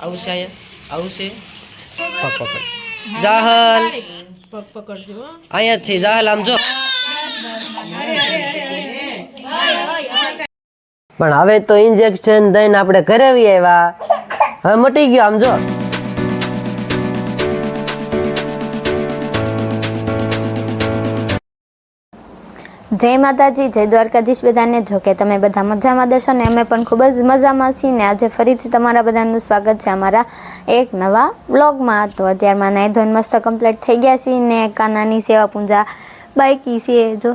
આવશે અહીંયા? આવશે પગ પકડ. જાહલ. અહીંયા જ છે જાહલ આમ જો. પણ હવે તો ઇન્જેક્શન દઈને આપણે ઘરે આવી આવ્યા. હવે મટી ગયો આમ જો. જય માતાજી, જય દ્વારકાધીશ બધાને. જો કે તમે બધા મજામાં દેશો ને અમે પણ ખૂબ જ મજામાં છીએ ને આજે ફરીથી તમારા બધાનું સ્વાગત છે અમારા એક નવા બ્લોગમાં તો અત્યારમાં નાઈ ધોન મસ્ત કમ્પ્લીટ થઈ ગયા છીએ ને કાનાની સેવા પૂંજા બાઈકી છે, જો.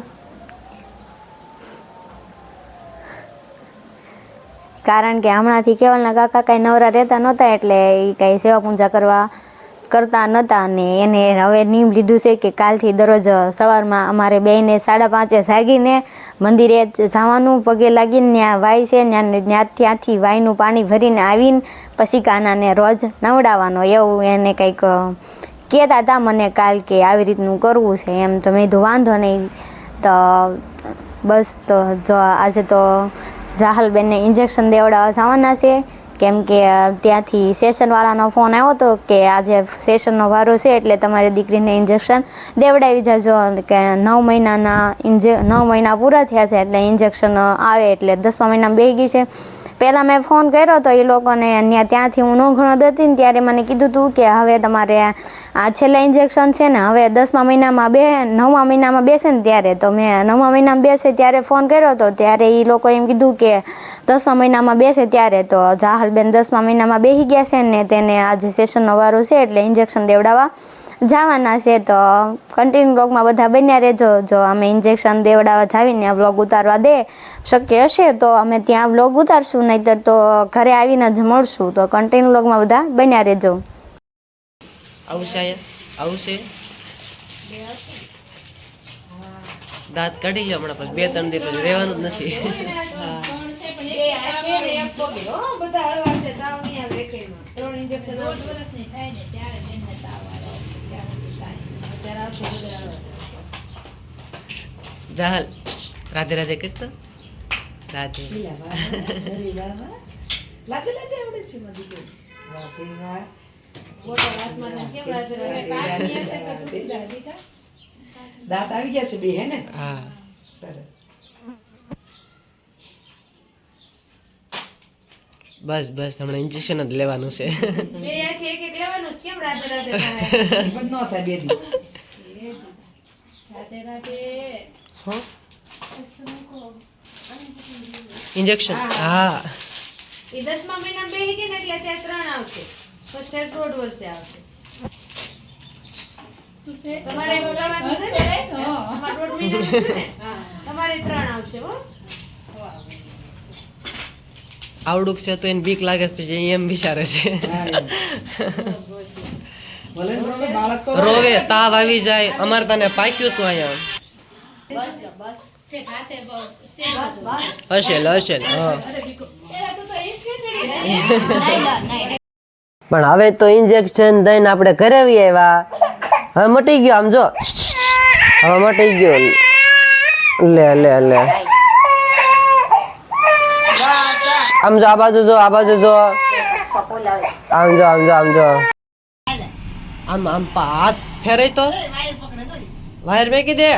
કારણ કે હમણાંથી કેવલના કાકા કાંઈ નવરા રહેતા નહોતા એટલે એ કાંઈ સેવા પૂજા કરવા કરતા નહોતા અને એને હવે નિયમ લીધું છે કે કાલથી દરરોજ સવારમાં અમારે બેને સાડા પાંચે જાગીને મંદિરે જવાનું. પગે લાગીને ત્યાં વાય છે ત્યાં ત્યાં ત્યાંથી વાયનું પાણી ભરીને આવીને પછી કાનાને રોજ નવડાવવાનો એવું એને કંઈક કહેતા હતા મને કાલ કે આવી રીતનું કરવું છે એમ. તો મેં કીધું, વાંધો નહીં. તો બસ તો જો આજે તો જાહલબેનને ઇન્જેક્શન દેવડાવવા જવાના છે. કેમ કે ત્યાંથી સેશનવાળાનો ફોન આવ્યો હતો કે આજે સેશનનો વારો છે એટલે તમારી દીકરીને ઇન્જેક્શન દેવડાવી જજો. કે નવ મહિનાના ઇન્જે નવ મહિના પૂરા થયા છે એટલે ઇન્જેક્શન આવે એટલે દસમા મહિનામાં બેસી ગઈ છે. પહેલાં મેં ફોન કર્યો તો એ લોકોને ત્યાં ત્યાંથી હું ન ઘણો હતી ને ત્યારે મને કીધું હતું કે હવે તમારે આ છેલ્લા ઇન્જેક્શન છે ને હવે દસમા મહિનામાં બે, નવમા મહિનામાં બેસે ને ત્યારે. તો મેં નવમા મહિનામાં બેસે ત્યારે ફોન કર્યો હતો ત્યારે એ લોકો એમ કીધું કે દસમા મહિનામાં બેસે ત્યારે. તો જાહલબેન દસમા મહિનામાં બેસી ગયા છે ને તેને આજે સેશનનો વારો છે એટલે ઇન્જેક્શન દેવડાવવા. જવાના છે તો કન્ટિન્યુ બ્લોગમાં બધા બન્યા રહેજો. જો અમે ઇન્જેક્શન દેવડાવવા જાવીને બ્લોગ ઉતારવા દે શક્ય હશે તો અમે ત્યાં બ્લોગ ઉતારશું નહીંતર તો ઘરે આવીને જ મળશું. તો કન્ટિન્યુ બ્લોગમાં બધા બન્યા રહેજો. આવશે આવશે દાંત કાઢી લો હમણાં પછી બે ત્રણ દિવસ પછી રહેવાનું જ નથી. બધા હળવા છે તાવ નહીં આવે ત્રણ ઇન્જેક્શન. જાહલ રાધે રાધે કરતો રાધે. લાગે લાગે આવડે છે. કેમ લાગે લાગે? દાંત આવી ગયા છે બે હે ને? હા. સરસ. બસ બસ હમણાં ઇન્જેક્શન જ લેવાનું છે. બે એક એક લેવાનું કેમ રાધે રાધે થાય? એમ ન થાય બે દી. ઇન્જેક્શન હા એ દસમા મહિનામાં બે ગઈ ને એટલે અત્યારે ત્રણ આવશે પછી દોઢ વર્ષે આવશે તમારે છે ને તમારે દોઢ મહિનાનું તમારે ત્રણ આવશે હો આવડુંક છે તો એને બીક લાગે છે પછી એમ વિચારે છે રોવે, તાવ આવી જાય અમારે તને પાક્યું તું અહીંયા. હશે હશે હા. પણ હવે તો ઇન્જેક્શન દઈને આપણે ઘરે આવી આવ્યા. હવે મટી ગયો આમ જો. હવે મટી ગયો. લે લે લે. આમ જો આ બાજુ જો આ બાજુ જો. આમ જો આમ જો આમ જો. આમ આમ હાથ ફેરાય તો. વાયર મેકી દે.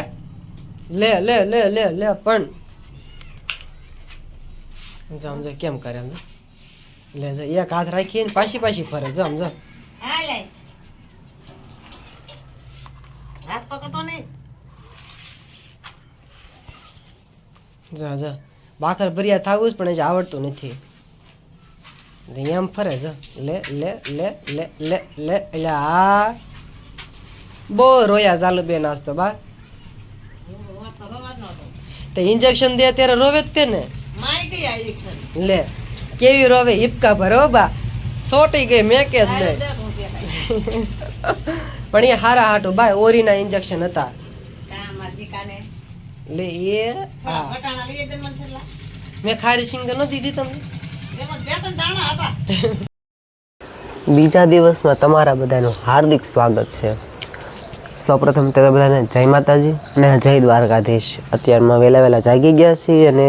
લે લે લે લે લે પણ. સમજો કેમ કરે સમજો? લે જો એક હાથ રાખીને પાછી પાછી ફરે જો સમજો. જા જા બાખર ભર્યા થવું જ પણ હજી આવડતું નથી. એમ ફરે જો લે લે લે લે લે લે એટલે આ બહુ રોયા ચાલુ બે નાસ્તો બા તે ઇન્જેક્શન દે ત્યારે રોવે જ તે ને લે કેવી રોવે હિપકા ભરો બા સોટી ગઈ મેં કે જ નહીં પણ એ હારા હાટું બા ઓરીના ઇન્જેક્શન હતા લે એ મેં ખારી સિંગર નથી દીધી તમને બીજા દિવસમાં તમારા બધાનું હાર્દિક સ્વાગત છે. સૌપ્રથમ તે બધાને જય માતાજી અને જય દ્વારકાધીશ. અત્યારમાં વહેલા વહેલા જાગી ગયા છીએ અને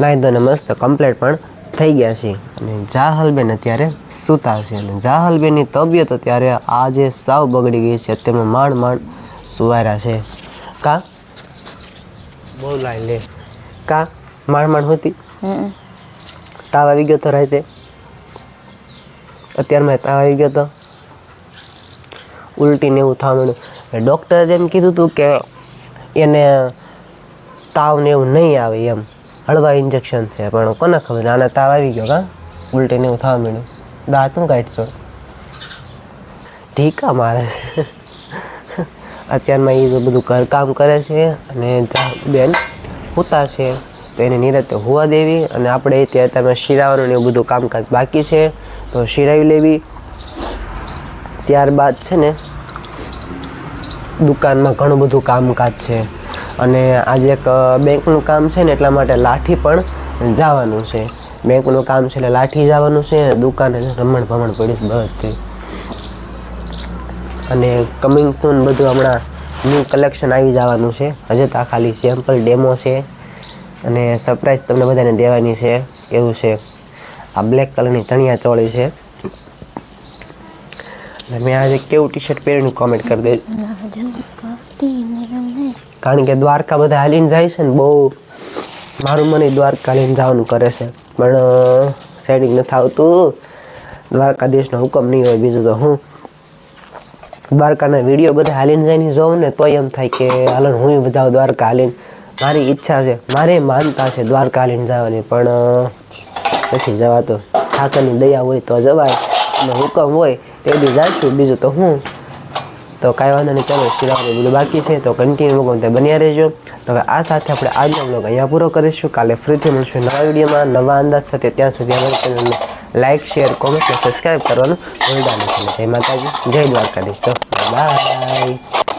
નાહી ધોને મસ્ત કમ્પ્લેટ પણ થઈ ગયા છીએ. અને જાહલબેન અત્યારે સૂતા છે અને જાહલબેનની તબિયત અત્યારે આજે સાવ બગડી ગઈ છે. અત્યારમાં માંડ માંડ સુવાર્યા છે. કા? બહુ લાઈ લે. કા? માંડ માંડ હોતી. તાવ આવી ગયો તો રાતે? અત્યારમાં તાવ આવી ગયો તો? ઉલટી ને એવું થવા માંડ્યું. ડૉક્ટરે જેમ કીધું હતું કે એને તાવ ને એવું નહીં આવે એમ. હળવા ઇન્જેક્શન છે, પણ કોને ખબર? આને તાવ આવી ગયો કા? ઉલટી ને એવું થવા માંડ્યું. દાંત હું કાઢશો ઢીકા મારે છે. અત્યારમાં એ બધું ઘરકામ કરે છે અને બેન પૂતા છે. તો એને નિરાતે હોવા દેવી અને આપણે ત્યાં અત્યારમાં શિરાવાનું ને એવું બધું કામકાજ બાકી છે. તો શિરાવી લેવી. ત્યારબાદ છે ને દુકાનમાં ઘણું બધું કામકાજ છે. અને આજે એક બેંકનું કામ છે ને એટલા માટે લાઠી પણ જવાનું છે. બેંકનું કામ છે એટલે લાઠી જવાનું છે, દુકાને રમણ ભમણ પડીશ બધી. અને કમિંગ સૂન બધું હમણાં ન્યૂ કલેક્શન આવી જવાનું છે. હજે તો આ ખાલી સેમ્પલ ડેમો છે. અને સરપ્રાઈઝ તમને બધાને દેવાની છે, એવું છે. આ બ્લેક કલરની ચણિયા ચોળી છે. મેં આજે કેવું ટી શર્ટ પહેરીને કોમેન્ટ કરી દે. કારણ કે દ્વારકા બધા હાલીને જાય છે ને બહુ મારું મને દ્વારકા લઈને જવાનું કરે છે. પણ સેટિંગ નથી આવતું. દ્વારકાધીશનો હુકમ નહીં હોય બીજું તો હું દ્વારકાના વીડિયો બધા હાલીને જઈને જોઉં ને તો એમ થાય કે હાલો હું જાઉં દ્વારકા હાલીને. મારી ઈચ્છા છે, મારે માનતા છે દ્વારકાલીન જવાની, પણ નથી જવાતું. ઠાકરની દયા હોય તો જવાય, અને હુકમ હોય તે બી જાશું બીજું તો હું? તો કાંઈ વાંધો નહીં, ચાલો શિરાવાનું બધું બાકી છે, તો કન્ટિન્યુ હુકમ તે બન્યા રહેજો. તો આ સાથે આપણે આજનો બ્લોગ અહીંયા પૂરો કરીશું. કાલે ફરીથી મળશું નવા વિડીયોમાં. નવા અંદાજ સાથે ત્યાં સુધી અમારી ચેનલને લાઇક શેર કોમેન્ટ અને સબસ્ક્રાઈબ કરવાનું ભૂલતા નથી જય માતાજી, જય દ્વારકાધીશ. તો બાય